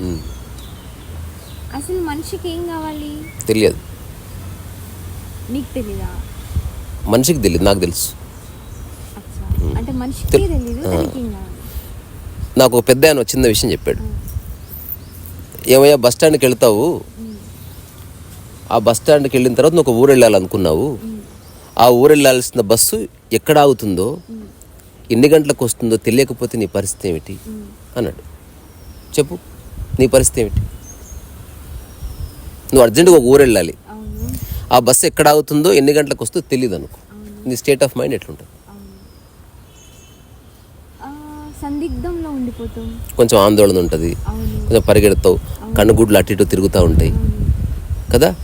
ఉమ్. అసలు మనిషికి ఏం కావాలి? తెలియదు. నీకు తెలీదా? మనిషికి తెలియదు నాకు తెలుసు. అంటే మనిషికి కావాలి? నాకు పెద్ద ఆయన చిన్న విషయం చెప్పాడు. ఏమయ్యా బస్ స్టాండ్కి వెళ్తావు? ఆ బస్ స్టాండ్కి వెళ్ళిన తర్వాత నువ్వు ఒక ఊరు వెళ్ళాలనుకున్నావు ఆ ఊరు వెళ్ళాల్సిన బస్సు ఎక్కడ ఆగుతుందో ఎన్ని గంటలకు వస్తుందో తెలియకపోతే నీ పరిస్థితి ఏమిటి? అన్నాడు. చెప్పు. నీ పరిస్థితి ఏమిటి? నువ్వు అర్జెంటుగా ఒక ఊరు వెళ్ళాలి. ఆ బస్సు ఎక్కడ ఆగుతుందో ఎన్ని గంటలకు వస్తుందో తెలియదు అనుకో నీ స్టేట్ ఆఫ్ మైండ్ ఎట్లుంటుంది? సందిగ్ధంలో ఉండిపోతాం. కొంచెం ఆందోళన ఉంటుంది. కొంచెం పరిగెడతావు. కన్నుగుడ్లు అటు ఇటు తిరుగుతూ ఉంటాయి. కదా?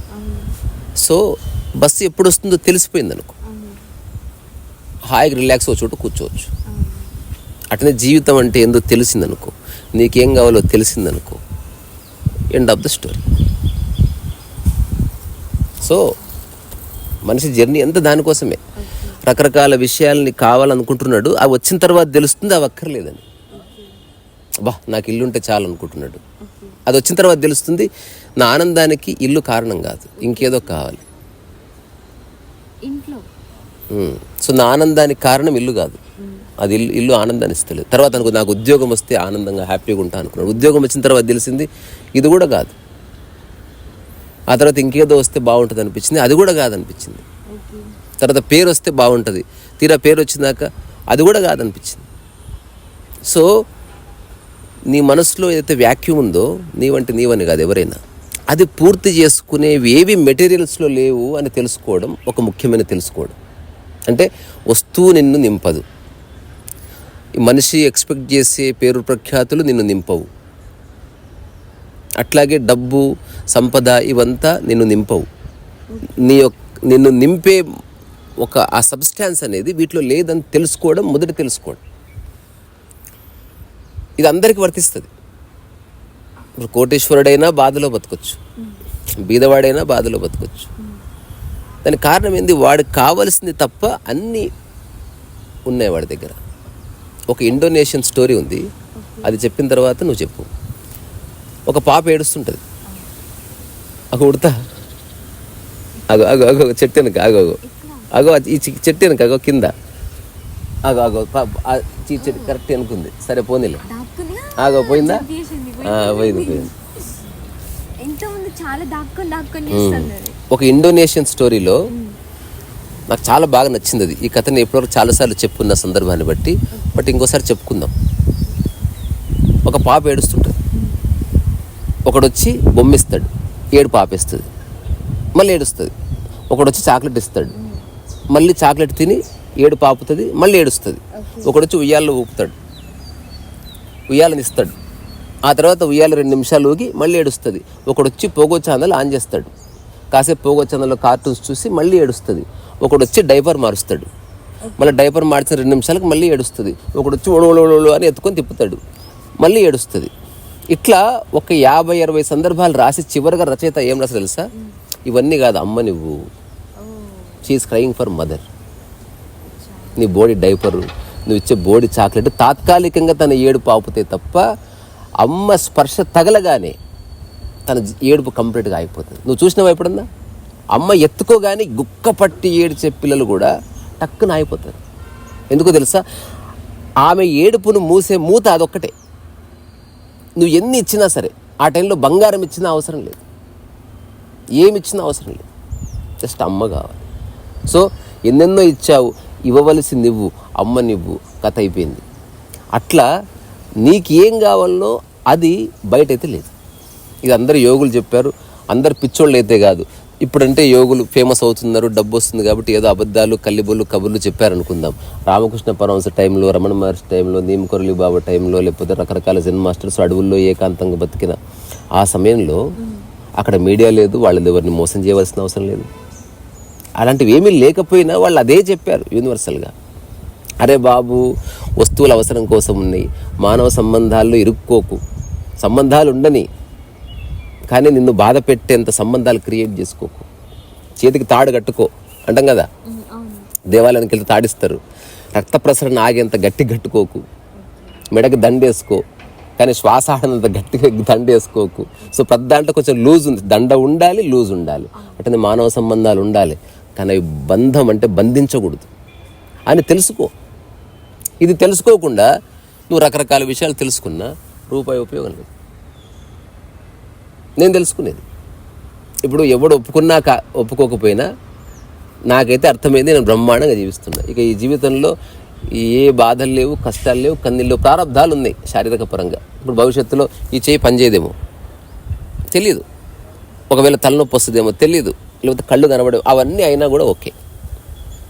సో బస్సు ఎప్పుడు వస్తుందో తెలిసిపోయింది అనుకో హాయిగా రిలాక్స్ ఒక చోట కూర్చోవచ్చు. అట్లనే జీవితం అంటే ఏందో తెలిసిందనుకో. నీకేం కావాలో తెలిసిందనుకో. End of the story so మనిషి జర్నీ అంతా దానికోసమే. రకరకాల విషయాలని కావాలనుకుంటున్నాడు. అవి వచ్చిన తర్వాత తెలుస్తుంది అవి అక్కర్లేదని బా నాకు ఇల్లు ఉంటే చాలు అనుకుంటున్నాడు అది వచ్చిన తర్వాత తెలుస్తుంది నా ఆనందానికి ఇల్లు కారణం కాదు. ఇంకేదో కావాలి. సో నా ఆనందానికి కారణం ఇల్లు కాదు. అది ఇల్లు ఇల్లు ఆనందాన్ని ఇస్తలేదు. తర్వాత అనుకో నాకు ఉద్యోగం వస్తే ఆనందంగా హ్యాపీగా ఉంటా అనుకున్నాను ఉద్యోగం వచ్చిన తర్వాత తెలిసింది ఇది కూడా కాదు. ఆ తర్వాత ఇంకేదో వస్తే బాగుంటుంది అనిపించింది అది కూడా కాదనిపించింది. తర్వాత పేరు వస్తే బాగుంటుంది తీరా పేరు వచ్చినాక అది కూడా కాదనిపించింది. సో నీ మనసులో ఏదైతే వ్యాక్యూమ్ ఉందో నీవంటే నీవని కాదు ఎవరైనా అది పూర్తి చేసుకునేవి ఏవి మెటీరియల్స్లో లేవు అని తెలుసుకోవడం ఒక ముఖ్యమైన తెలుసుకోవడం. అంటే వస్తువు నిన్ను నింపదు. మనిషి ఎక్స్పెక్ట్ చేసే పేరు ప్రఖ్యాతులు నిన్ను నింపవు. అట్లాగే డబ్బు సంపద ఇవంతా నిన్ను నింపవు. నీ యొక్క నిన్ను నింపే ఒక ఆ సబ్స్టాన్స్ అనేది వీటిలో లేదని తెలుసుకోవడం మొదట తెలుసుకోవడం. ఇది అందరికీ వర్తిస్తుంది. ఇప్పుడు కోటేశ్వరుడైనా బాధలో బతకొచ్చు. బీదవాడైనా బాధలో బతకొచ్చు. దానికి కారణం ఏంది? వాడికి కావలసింది తప్ప అన్నీ ఉన్నాయి వాడి దగ్గర. ఒక ఇండోనేషియన్ స్టోరీ ఉంది. అది చెప్పిన తర్వాత నువ్వు చెప్పు. ఒక పాప ఏడుస్తుంటుంది. అగో ఉడతా. అగో అగో అగో చెట్టు వెనక అగో అగో. అగో అది ఈ చెట్టు వెనక అగో కింద. అగో అగో ఈ చెట్టు కరెక్ట్ వెనుకుంది. సరే పోనీలే. ఆగో పోయిందా? పోయింది? పోయింది ఒక ఇండోనేషియన్ స్టోరీలో నాకు చాలా బాగా నచ్చింది అది. ఈ కథని ఎప్పటివరకు చాలాసార్లు చెప్పుకున్న సందర్భాన్ని బట్టి బట్ ఇంకోసారి చెప్పుకుందాం. ఒక పాప ఏడుస్తుంటుంది. ఒకడు వచ్చి బొమ్మిస్తాడు. ఏడు పాపేస్తుంది. మళ్ళీ ఏడుస్తుంది. ఒకడు వచ్చి చాక్లెట్ ఇస్తాడు. మళ్ళీ చాక్లెట్ తిని ఏడు పాపుతుంది మళ్ళీ ఏడుస్తుంది. ఒకడు వచ్చి ఉయ్యాల్లో ఊపుతాడు. ఉయ్యాలని ఇస్తాడు. ఆ తర్వాత ఉయ్యాల రెండు నిమిషాలు ఊగి మళ్ళీ ఏడుస్తుంది. ఒకడు వచ్చి పోగో ఛానల్ ఆన్ చేస్తాడు. కాసేపు పోగో ఛానల్లో కార్టూన్స్ చూసి మళ్ళీ ఏడుస్తుంది. ఒకడు వచ్చి డైపర్ మారుస్తాడు. మళ్ళీ డైపర్ మార్చిన రెండు నిమిషాలకు మళ్ళీ ఏడుస్తుంది. ఒకడు వచ్చి ఒడవడోడు అని ఎత్తుకొని తిప్పుతాడు. మళ్ళీ ఏడుస్తుంది. ఇట్లా ఒక యాభై అరవై సందర్భాలు రాసి చివరిగా రచయిత ఏం రాసి తెలుసా? ఇవన్నీ కాదు అమ్మ నువ్వు. షీఈస్ క్రయింగ్ ఫర్ మదర్ నీ బోడీ డైపరు. నువ్వు ఇచ్చే బోడీ చాక్లెట్ తాత్కాలికంగా తన ఏడుపు ఆపుతే తప్ప అమ్మ స్పర్శ తగలగానే తన ఏడుపు కంప్లీట్గా అయిపోతుంది నువ్వు చూసినావు ఎప్పుడన్నా? అమ్మ ఎత్తుకోగానే గుక్క పట్టి ఏడ్చే పిల్లలు కూడా టక్కున అయిపోతారు ఎందుకో తెలుసా? ఆమె ఏడుపును మూసే మూత అదొక్కటే. నువ్వు ఎన్ని ఇచ్చినా సరే ఆ టైంలో బంగారం ఇచ్చినా అవసరం లేదు. ఏమి ఇచ్చినా అవసరం లేదు. జస్ట్ అమ్మ కావాలి. సో ఎన్నెన్నో ఇచ్చావు ఇవ్వవలసి నువ్వు అమ్మ నువ్వు కథ అయిపోయింది. అట్లా నీకు ఏం కావాలనో అది బయట అయితే లేదు. ఇది అందరు యోగులు చెప్పారు అందరు పిచ్చోళ్ళు అయితే కాదు. ఇప్పుడంటే యోగులు ఫేమస్ అవుతున్నారు డబ్బు వస్తుంది కాబట్టి ఏదో అబద్ధాలు కల్లిబుల్లు కబుర్లు చెప్పారనుకుందాం. రామకృష్ణ పరమహంస టైంలో రమణ మహర్షి టైంలో నీమకొరలి బాబా టైంలో లేకపోతే రకరకాల జన్ మాస్టర్స్ అడవుల్లో ఏకాంతంగా బతికిన ఆ సమయంలో అక్కడ మీడియా లేదు వాళ్ళని ఎవరిని మోసం చేయవలసిన అవసరం లేదు. అలాంటివి ఏమీ లేకపోయినా వాళ్ళు అదే చెప్పారు యూనివర్సల్గా అరే బాబు వస్తువుల అవసరం కోసం ఉన్నాయి. మానవ సంబంధాల్లో ఇరుక్కోకు. సంబంధాలు ఉండని కానీ నిన్ను బాధ పెట్టేంత సంబంధాలు క్రియేట్ చేసుకోకు. చేతికి తాడు కట్టుకో. అంటాం కదా? దేవాలయానికి వెళ్తే తాడిస్తారు. రక్త ప్రసరణ ఆగేంత గట్టి కట్టుకోకు. మెడకి దండేసుకో. కానీ శ్వాస ఆడినంత గట్టిగా దండ వేసుకోకు సో ప్రతి దాంట్లో కొంచెం లూజ్ ఉంది. దండ ఉండాలి లూజ్ ఉండాలి. అంటే మానవ సంబంధాలు ఉండాలి. కానీ అవి బంధం అంటే బంధించకూడదు. అని తెలుసుకో. ఇది తెలుసుకోకుండా నువ్వు రకరకాల విషయాలు తెలుసుకున్నా రూపాయి ఉపయోగం లేదు. నేను తెలుసుకునేది. ఇప్పుడు ఎవడు ఒప్పుకున్నాక ఒప్పుకోకపోయినా నాకైతే అర్థమైంది నేను బ్రహ్మాండంగా జీవిస్తున్నా. ఇక ఈ జీవితంలో ఏ బాధలు లేవు కష్టాలు లేవు కన్నీళ్ళు ప్రారంధాలు ఉన్నాయి శారీరక పరంగా. ఇప్పుడు భవిష్యత్తులో ఈ చేయి పనిచేయదేమో? తెలియదు ఒకవేళ తలనొప్పి వస్తుందేమో తెలియదు లేకపోతే కళ్ళు కనబడే అవన్నీ అయినా కూడా ఓకే.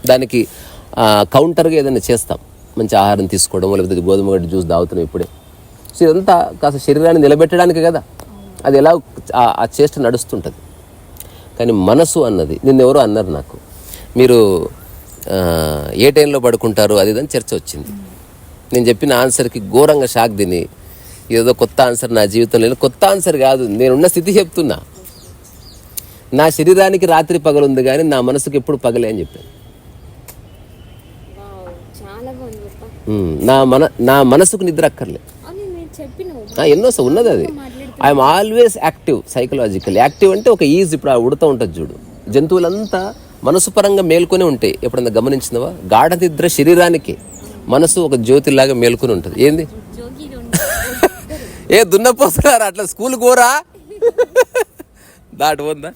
దానికి కౌంటర్గా ఏదైనా చేస్తాం. మంచి ఆహారం తీసుకోవడం లేకపోతే గోధుమ గడ్డి జ్యూస్ తాగుతున్నాం ఇప్పుడే. సో ఇదంతా కాస్త శరీరాన్ని నిలబెట్టడానికి కదా. అది ఎలా ఆ- చేష్ట నడుస్తుంటుంది. కానీ మనసు అన్నది నిన్నెవరో అన్నారు నాకు మీరు ఏ టైంలో పడుకుంటారు అది ఇదని చర్చ వచ్చింది. నేను చెప్పిన ఆన్సర్కి ఘోరంగా షాక్ తిని ఏదో కొత్త ఆన్సర్ నా జీవితంలో లేదు. కొత్త ఆన్సర్ కాదు నేనున్న స్థితి చెప్తున్నా. నా శరీరానికి రాత్రి పగలుంది కానీ నా మనసుకి ఎప్పుడు పగలే అని చెప్పాను నా మన నా మనసుకు నిద్ర అక్కర్లే. ఎన్నో ఉన్నది అది. I'm always active psychological active అంటే ఒక ఈజ్ ఇప్పుడు ఆ ఉడతా ఉంటుంది చూడు. జంతువులంతా మనసు పరంగా మేల్కొని ఉంటాయి. ఎప్పుడన్నా గమనించినవా? గాఢ నిద్ర శరీరానికి మనసు ఒక జ్యోతిలాగా మేల్కొని ఉంటుంది. ఏంది? ఏ దున్నపోతున్నారు అట్లా స్కూల్ కోరా దాటి పోందా?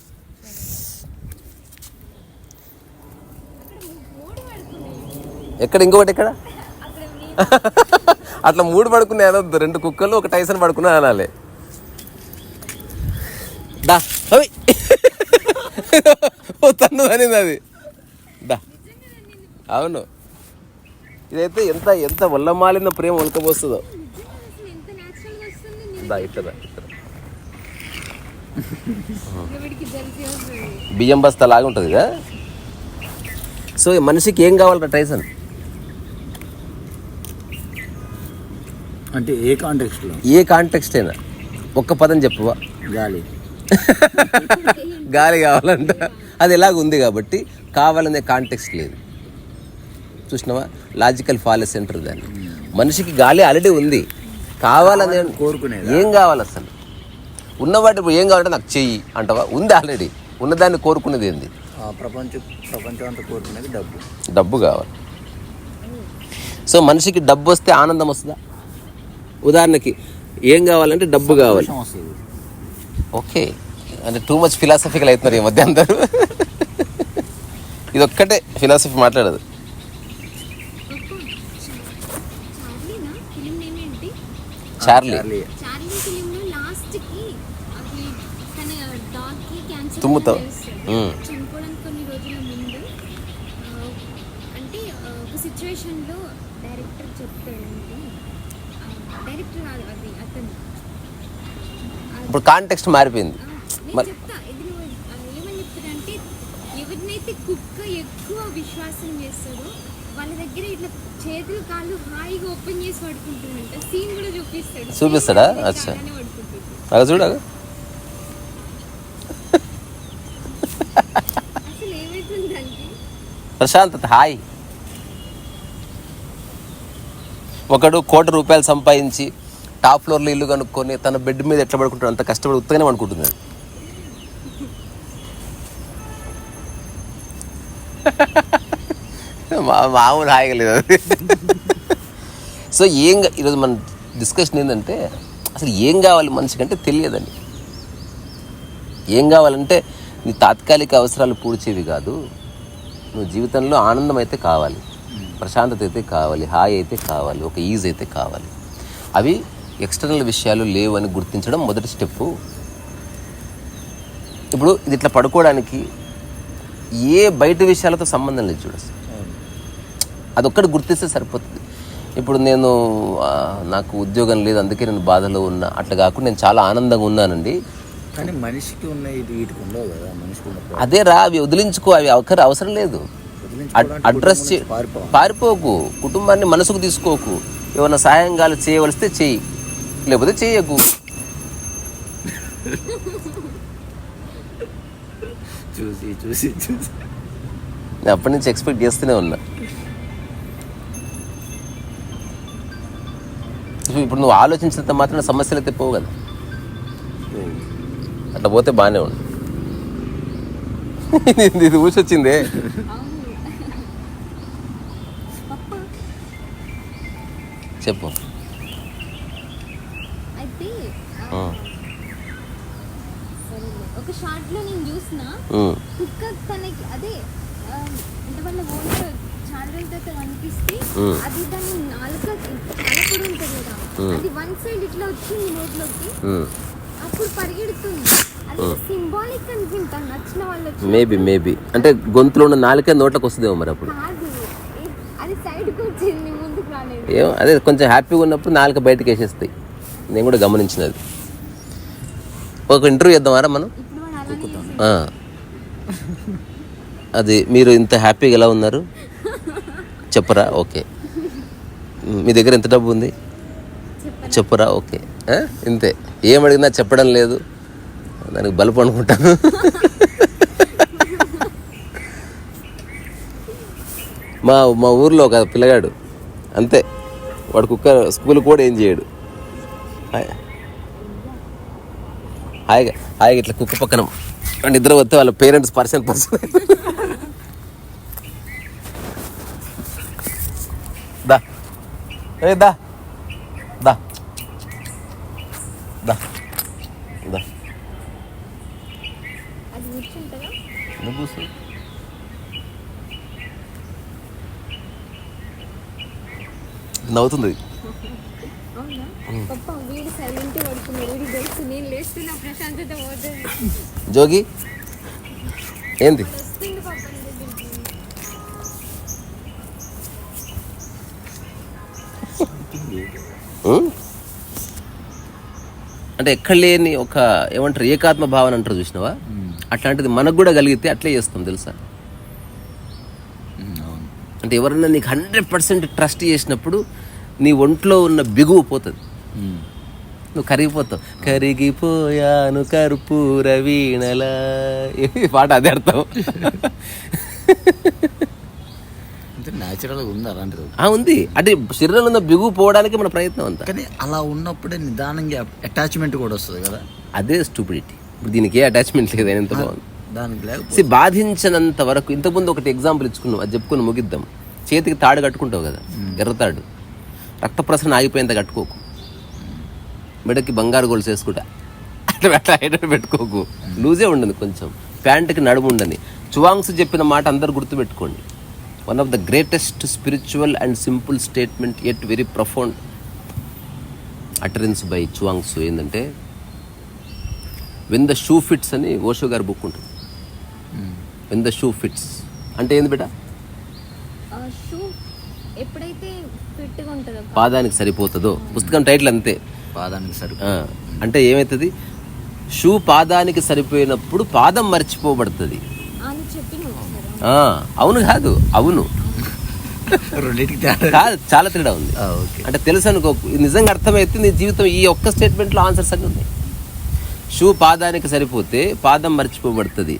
ఎక్కడ? ఇంకొకటి ఎక్కడ? అట్లా మూడు పడుకునే అనొద్దు. రెండు కుక్కలు ఒక టైసన్ పడుకున్నా అనాలి. దా. అవి. తన్ను అనింది అది. దా. అవును. ఇదైతే ఎంత ఎంత వల్లమాలిన ప్రేమ ఉలకబోస్తుందో దా ఇట్లా బియ్యం బస్తా లాగా ఉంటుంది కదా? సో మనిషికి ఏం కావాలట టైసన్ అంటే ఏ కాంటెక్స్ట్లో ఏ కాంటెక్స్ట్ అయినా. ఒక్క పదం చెప్పువా గాలి. గాలి కావాలంట. అది ఎలాగ ఉంది కాబట్టి కావాలనే కాంటెక్స్ట్ లేదు. చూసినావా? లాజికల్ ఫాలెస్ సెంటర్ దాన్ని. మనిషికి గాలి ఆల్రెడీ ఉంది. కావాలనే కోరుకునేదా? ఏం కావాలి అసలు? ఉన్నవాటి ఇప్పుడు ఏం కావాలంటే నాకు చెయ్యి అంటావా? ఉంది ఆల్రెడీ ఉన్నదాన్ని కోరుకునేది ఏంది? ఆ ప్రపంచం ప్రపంచం అంతా కోరుకునేది డబ్బు. డబ్బు కావాలి. సో మనిషికి డబ్బు వస్తే ఆనందం వస్తుందా? ఉదాహరణకి ఏం కావాలంటే డబ్బు కావాలి. ఓకే. అంటే టూ మచ్ ఫిలాసఫికల్ అవుతున్నారు ఈ మధ్య అందరూ. ఇది ఒక్కటే ఫిలాసఫీ మాట్లాడదు చార్లీ చార్లీ చార్లీ ఫిలింలో లాస్ట్కి అది తన డాగ్కి క్యాన్సర్ తుమ్ముతావు. మ్మ్. చనిపోవడానికి కొన్ని రోజుల ముందు ఆ, అంటే ఆ, ఒక సిచ్యువేషన్లో డైరెక్టర్ చెప్తాడంటే డైరెక్టర్ కాదు అది అతను ఇప్పుడు కాంటెక్స్ట్ మారిపోయింది. ఆ, నేను మరి- చెప్తా. ఇది నువ్వు ఆ, ఏమని చెప్తాడంటే ఎవరినైతే కుక్క ఎక్కువ విశ్వాసం చేస్తాడో వాళ్ళ దగ్గర ఇట్లా చేతులు కాళ్ళు హాయిగా ఓపెన్ చేసి పడుకుంటుందంట. సీన్ కూడా చూపిస్తాడు. అచ్చా. అలా అసలు దానికి ప్రశాంతత హాయ్. ఒకడు కోటి రూపాయలు సంపాదించి టాప్ ఫ్లోర్లో ఇల్లు కనుక్కొని తన బెడ్ మీద ఎట్లా పడుకుంటాడు అంత కష్టపడి ఉత్తగానే అనుకుంటున్నాడు మా మామూలు హాయగలేదు అది. సో ఏం ఈరోజు మన డిస్కషన్ ఏంటంటే అసలు ఏం కావాలి మనిషికి అంటే తెలియదండి. ఏం కావాలంటే నీ తాత్కాలిక అవసరాలు పూడ్చేవి కాదు నువ్వు జీవితంలో ఆనందం అయితే కావాలి ప్రశాంతత అయితే కావాలి హాయి అయితే కావాలి ఒక ఈజ్ అయితే కావాలి. అవి ఎక్స్టర్నల్ విషయాలు లేవని గుర్తించడం మొదటి స్టెప్పు. ఇప్పుడు ఇది ఇట్లా పడుకోవడానికి ఏ బయట విషయాలతో సంబంధం లేదు చూడ అదొక్కటి గుర్తిస్తే సరిపోతుంది. ఇప్పుడు నేను నాకు ఉద్యోగం లేదు అందుకే నేను బాధలో ఉన్నా అట్లా కాకుండా నేను చాలా ఆనందంగా ఉన్నానండి. కానీ మనిషికి ఉన్న ఇది వీటికి ఉండవు కదా మనిషికి ఉన్న ప్రాబ్లం. అదే రా అవి వదిలించుకో అవి అవసరం అవసరం లేదు. అడ్రస్. పారిపోకు. కుటుంబాన్ని మనసుకు తీసుకోకు. ఏమైనా సాయం కాలు చేయవలిస్తే చెయ్యి లేకపోతే చెయ్యకు చూసి చూసి చూసి. నేను అప్పటి నుంచి ఎక్స్పెక్ట్ చేస్తూనే ఉన్నా. ఇప్పుడు నువ్వు ఆలోచించినంత మాత్రం సమస్యలు అయితే పోవు కదా. అట్లా పోతే బాగానే ఉండు. ఇది- ఊసొచ్చిందే. చెప్పు అయితే ఆ. సరేలే. ఒక షార్ట్లో నేను చూసిన కుక్క తనకి అదే ఆ, అంటే వాళ్ళ ఓనర్ చాలా రోజుల తర్వాత కనిపిస్తే మ్మ్. అది దాని నాలుక తలపడి ఉంటుంది కదా మ్మ్. అది వన్ సైడ్ ఇట్లా వచ్చింది నోట్లోకి ఉమ్. అప్పుడు పరిగెడుతుంది. అది సింబాలిక్ అనుకుంటా నచ్చిన వాళ్ళకి మేబీ మేబీ అంటే గొంతులో ఉన్న నాలుకే నోట్లోకి వస్తుందేమో మరి అప్పుడు. కాదు. ఏ- అది సైడ్కి వచ్చింది ముందుకు రాలేదు. ఏం అదే కొంచెం హ్యాపీగా ఉన్నప్పుడు నాలుక బయటకు వేసేస్తాయి. నేను కూడా గమనించినది. ఒక ఇంటర్వ్యూ చేద్దామారా మనం. అది మీరు ఇంత హ్యాపీగా ఎలా ఉన్నారు? చెప్పరా? ఓకే. మీ దగ్గర ఎంత డబ్బు ఉంది? చెప్పరా? ఓకే. ఇంతే. ఏం అడిగినా చెప్పడం లేదు. దానికి బలుపు అనుకుంటాను. మా మా ఊర్లో ఒక పిల్లగాడు. అంతే. వాడు కుక్క స్కూల్ కూడా ఏం చేయడు. హాయ్. హాయిగా హాయిగా ఇట్లా కుక్క పక్కన నిద్ర వస్తే వాళ్ళ పేరెంట్స్ పర్సన్ పర్సన్ దా. ఏ దా. దా. దా. దా? నవ్వుతుంది. జోగి? ఏంది? అంటే ఎక్కడ లేని ఒక ఏమంటారు ఏకాత్మ భావన అంటారు చూసినావా? అట్లాంటిది మనకు కూడా కలిగితే అట్లే చేస్తాం తెలుసా? అంటే ఎవరన్నా నీకు హండ్రెడ్ పర్సెంట్ ట్రస్ట్ చేసినప్పుడు నీ ఒంట్లో ఉన్న బిగువు పోతుంది. నువ్వు కరిగిపోతావు. కరిగిపోయాను కర్పూర వీణలా పాట అదే అర్థం. న్యాచురల్గా ఉంది అలాంటిది? ఆ, ఉంది. అంటే శరీరంలో ఉన్న బిగువు పోవడానికి మన ప్రయత్నం అంతా. కానీ అలా ఉన్నప్పుడే నిదానంగా అటాచ్మెంట్ కూడా వస్తుంది కదా. అదే స్టూపిడిటీ ఇప్పుడు దీనికి ఏ అటాచ్మెంట్ లేదు ఎంత బాగుంది. దానికి బాధించినంత వరకు ఇంతకుముందు ఒకటి ఎగ్జాంపుల్ ఇచ్చుకున్నాం అది చెప్పుకొని ముగిద్దాం. చేతికి తాడు కట్టుకుంటావు కదా ఎర్ర తాడు రక్త ప్రసరణ ఆగిపోయేంత కట్టుకోకు. మెడకి బంగారు గోల్స్ వేసుకుంటా అట్లా అట్లా పెట్టుకోకు. లూజే ఉండదు కొంచెం. ప్యాంటుకి నడుము ఉండని. చువాంగ్స్ చెప్పిన మాట అందరు గుర్తుపెట్టుకోండి. One of the greatest spiritual and simple statement at very profound utterance by Chuang's ఏంటంటే వెన్ ద షూ ఫిట్స్ అని ఓషో గారి బుక్ ఉంటుంది. వెన్ ద షూ ఫిట్స్ అంటే ఏంది బిడ్డ? షూ ఎప్పుడైతే పాదానికి సరిపోతుందో? పుస్తకం టైటిల్ అంతే. పాదానికి సరి అంటే ఏమవుతుంది షూ పాదానికి సరిపోయినప్పుడు పాదం మర్చిపోబడుతుంది. అవును కాదు అవును. కాదు చాలా తేడా ఉంది. అంటే తెలుసు అనుకో నిజంగా అర్థమైతే నీ జీవితం ఈ ఒక్క స్టేట్మెంట్లో ఆన్సర్స్ అన్నీ ఉన్నాయి. షూ పాదానికి సరిపోతే పాదం మర్చిపోబడుతుంది.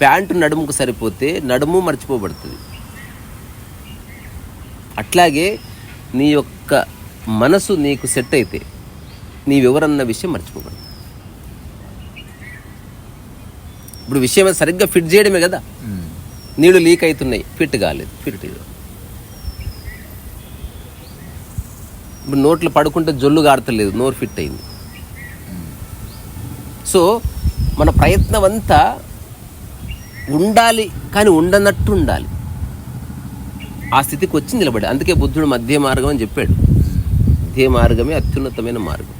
ప్యాంటు నడుముకు సరిపోతే నడుము మర్చిపోబడుతుంది. అట్లాగే నీ యొక్క మనసు నీకు సెట్ అయితే నీవెవరన్న విషయం మర్చిపోబడుతుంది ఇప్పుడు విషయం సరిగ్గా ఫిట్ చేయడమే కదా? ఉమ్. నీళ్ళు లీక్ అవుతున్నాయి ఫిట్ కాలేదు. ఫిట్ ఇప్పుడు నోట్లు పడుకుంటే జొల్లు గారతలేదు. నోరు ఫిట్ అయింది. సో మన ప్రయత్నం అంతా ఉండాలి కానీ ఉండనట్టు ఉండాలి. ఆ స్థితికి వచ్చి నిలబడి అందుకే బుద్ధుడు మధ్య మార్గం అని చెప్పాడు. మధ్య మార్గమే అత్యున్నతమైన మార్గం.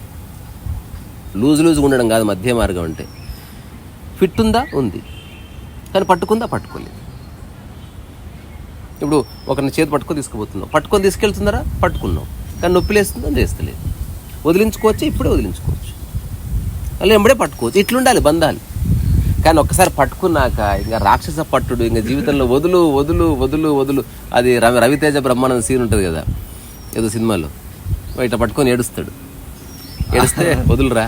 లూజ్ లూజ్గా ఉండడం కాదు మధ్య మార్గం అంటే. ఫిట్ ఉందా? ఉంది. కానీ పట్టుకుందా? పట్టుకోలేదు. ఇప్పుడు ఒకరిని చేతి పట్టుకొని తీసుకుపోతున్నావు పట్టుకొని తీసుకెళ్తున్నారా? పట్టుకున్నావు కానీ నొప్పి లేస్తుందా? లేస్తలేదు. వదిలించుకోవచ్చు? ఇప్పుడే వదిలించుకోవచ్చు. అలా ఎంబడే పట్టుకోవచ్చు. ఇట్లుండాలి బంధాలు. కానీ ఒక్కసారి పట్టుకున్నాక ఇంకా రాక్షస పట్టుడు ఇంకా జీవితంలో వదులు వదులు వదులు వదులు. అది రవి రవితేజ బ్రహ్మానంద సీన్ ఉంటుంది కదా ఏదో సినిమాలో. ఇట్లా పట్టుకొని ఏడుస్తాడు. ఏడుస్తే వదులురా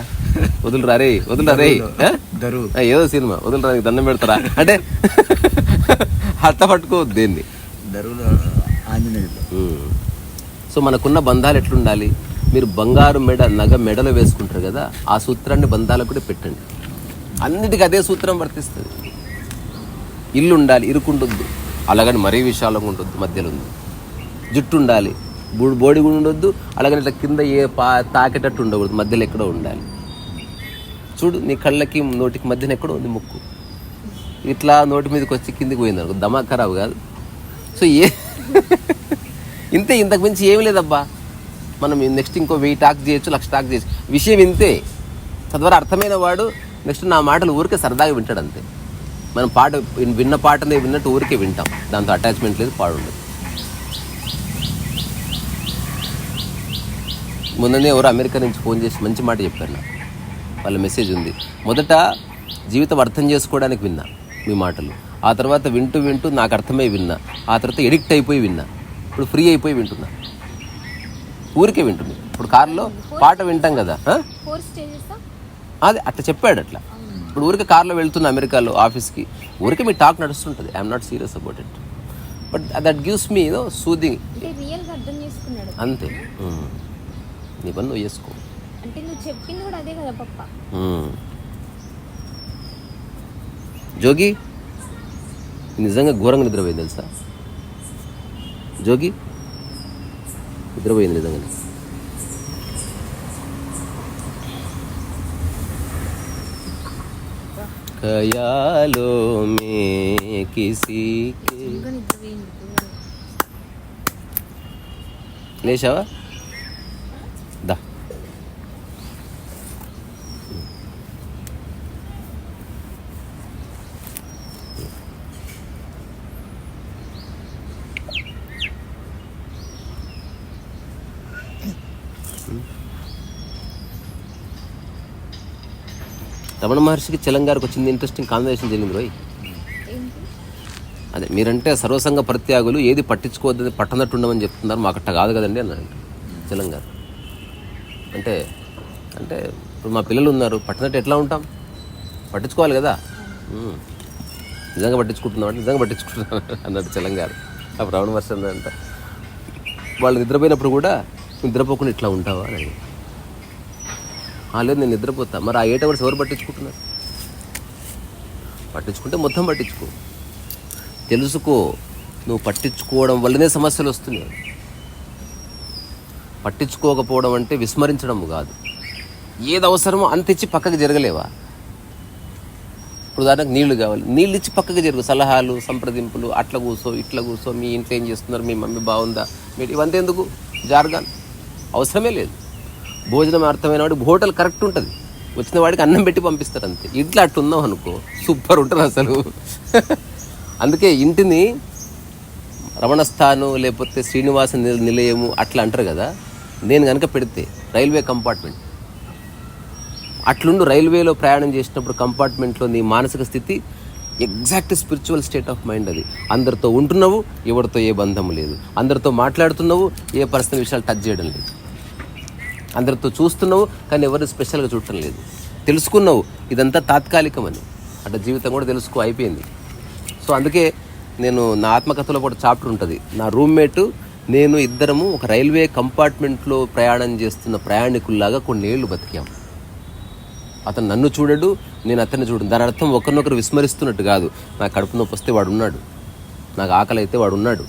వదులురా రే వదులురా రే ఏదో సినిమా వదులురా నీకు దండం పెడతారా? అంటే అట్ట పట్టుకోవద్దు దేన్ని. సో మనకున్న బంధాలు ఎట్లుండాలి? మీరు బంగారు మెడ నగ మెడలో వేసుకుంటారు కదా ఆ సూత్రాన్ని బంధాలకు కూడా పెట్టండి. అన్నిటికీ అదే సూత్రం వర్తిస్తుంది. ఇల్లు ఉండాలి ఇరుకుంటుంది అలాగని మరీ విశాలంగా ఉంటుంది మధ్యలో ఉంది జుట్టు ఉండాలి బూడి బోడి కూడా ఉండొద్దు అలాగని ఇట్లా కింద ఏ పా తాకేటట్టు ఉండకూడదు మధ్యలో ఎక్కడో ఉండాలి. చూడు నీ కళ్ళకి నోటికి మధ్యన ఎక్కడో ఉంది ముక్కు. ఇట్లా నోటి మీదకి వచ్చి కిందికి పోయింది అనుకో దమా ఖరాబ్ కాదు. సో ఏ ఇంతే ఇంతకు మించి ఏమి లేదబ్బా. మనం నెక్స్ట్ ఇంకో వెయ్యి టాక్ చేయొచ్చు లక్ష టాక్ చేయొచ్చు. విషయం ఇంతే. తద్వారా అర్థమైన వాడు నెక్స్ట్ నా మాటలు ఊరికే సరదాగా వింటాడు అంతే. మనం పాట విన్న పాటనే విన్నట్టు ఊరికే వింటాం. దాంతో అటాచ్మెంట్ లేదు పాడు ముందనే మొన్ననే ఎవరు అమెరికా నుంచి ఫోన్ చేసి మంచి మాట చెప్పారు నాకు. వాళ్ళ మెసేజ్ ఉంది. మొదట జీవితం అర్థం చేసుకోవడానికి విన్నా మీ మాటలు. ఆ తర్వాత వింటూ వింటూ నాకు అర్థమై విన్నా. ఆ తర్వాత ఎడిక్ట్ అయిపోయి విన్నా. ఇప్పుడు ఫ్రీ అయిపోయి వింటున్నా. ఊరికే వింటుంది ఇప్పుడు కారులో పాట వింటాం కదా అదే అట్లా చెప్పాడు అట్లా. ఇప్పుడు ఊరికే కార్లో వెళ్తున్నా అమెరికాలో ఆఫీస్కి ఊరికే మీ talk నడుస్తుంటుంది. I'm not serious about it but that gives me no soothing అంతే. నీ పని నువ్వు చేసుకో. అంటే నువ్వు చెప్పింది కూడా అదే కదా పప్ప. ఉమ్. జోగి నిజంగా ఘోరంగా నిద్రపోయింది తెలుసా? జోగి నిద్రపోయింది నిజంగా కిసి కే ఇంకా నిద్రపోయింది. లేచావా? రమణ మహర్షికి తెలంగాణకు వచ్చింది ఇంట్రెస్టింగ్ కాన్వర్సేషన్ జరిగింది రోయ్. అదే మీరంటే సర్వసంగ ప్రత్యాగులు ఏది పట్టించుకోవద్దని పట్టనట్టు ఉండమని చెప్తున్నారు. మాకు అట్ట కాదు కదండి అన్నాడు తెలంగాణ అంటే అంటే ఇప్పుడు మా పిల్లలు ఉన్నారు పట్టినట్టు ఎట్లా ఉంటాం? పట్టించుకోవాలి కదా? నిజంగా పట్టించుకుంటున్నాం అంటే నిజంగా పట్టించుకుంటున్నాం అన్నాడు తెలంగాణ అప్పుడు రమణ వర్షం అంట వాళ్ళు నిద్రపోయినప్పుడు కూడా నిద్రపోకుండా ఇట్లా ఉంటావా? అని. లేదు నేను నిద్రపోతా. మరి ఆ ఎయిట్ అవర్స్ ఎవరు పట్టించుకుంటున్నారు? పట్టించుకుంటే మొత్తం పట్టించుకో. తెలుసుకో నువ్వు పట్టించుకోవడం వల్లనే సమస్యలు వస్తున్నాయి. పట్టించుకోకపోవడం అంటే విస్మరించడం కాదు. ఏది అవసరమో అంత ఇచ్చి పక్కకు జరగలేవా? ఇప్పుడు దానికి నీళ్ళు కావాలి. నీళ్ళు ఇచ్చి పక్కకి జరుగు. సలహాలు సంప్రదింపులు అట్లా కూసో ఇట్లా కూసో మీ ఇంట్లో ఏం చేస్తున్నారు మీ మమ్మీ బాగుందా? మీరు ఇవంతా ఎందుకు? జార్గాన్ అవసరమే లేదు. భోజనం అర్థమైన వాడు హోటల్ కరెక్ట్ ఉంటుంది. వచ్చిన వాడికి అన్నం పెట్టి పంపిస్తారు అంతే. ఇట్లా అట్టున్నాం అనుకో సూపర్ ఉంటుంది అసలు. అందుకే ఇంటిని రమణస్థాను లేకపోతే శ్రీనివాస నిలయము అట్లా అంటారు కదా. నేను కనుక పెడితే రైల్వే కంపార్ట్మెంట్. అట్లుండు రైల్వేలో ప్రయాణం చేసినప్పుడు కంపార్ట్మెంట్లో నీ మానసిక స్థితి exact spiritual state of mind అది. అందరితో ఉంటున్నావు ఎవరితో ఏ బంధం లేదు. అందరితో మాట్లాడుతున్నావు ఏ పర్సనల్ విషయాలు టచ్ చేయడం లేదు. అందరితో చూస్తున్నావు కానీ ఎవరు స్పెషల్గా చూడటం లేదు. తెలుసుకున్నావు ఇదంతా తాత్కాలికమని. అట్లా జీవితం కూడా తెలుసుకో అయిపోయింది. సో అందుకే నేను నా ఆత్మకథలో కూడా చాప్టర్ ఉంటుంది. నా రూమ్మేట్ నేను ఇద్దరము ఒక రైల్వే కంపార్ట్మెంట్లో ప్రయాణం చేస్తున్న ప్రయాణికుల్లాగా కొన్నేళ్ళు బతికాం. అతను నన్ను చూడడు నేను అతన్ని చూడను. దాని అర్థం ఒకరినొకరు విస్మరిస్తున్నట్టు కాదు. నాకు కడుపు నొప్పి వస్తే వాడు ఉన్నాడు. నాకు ఆకలి అయితే వాడు ఉన్నాడు.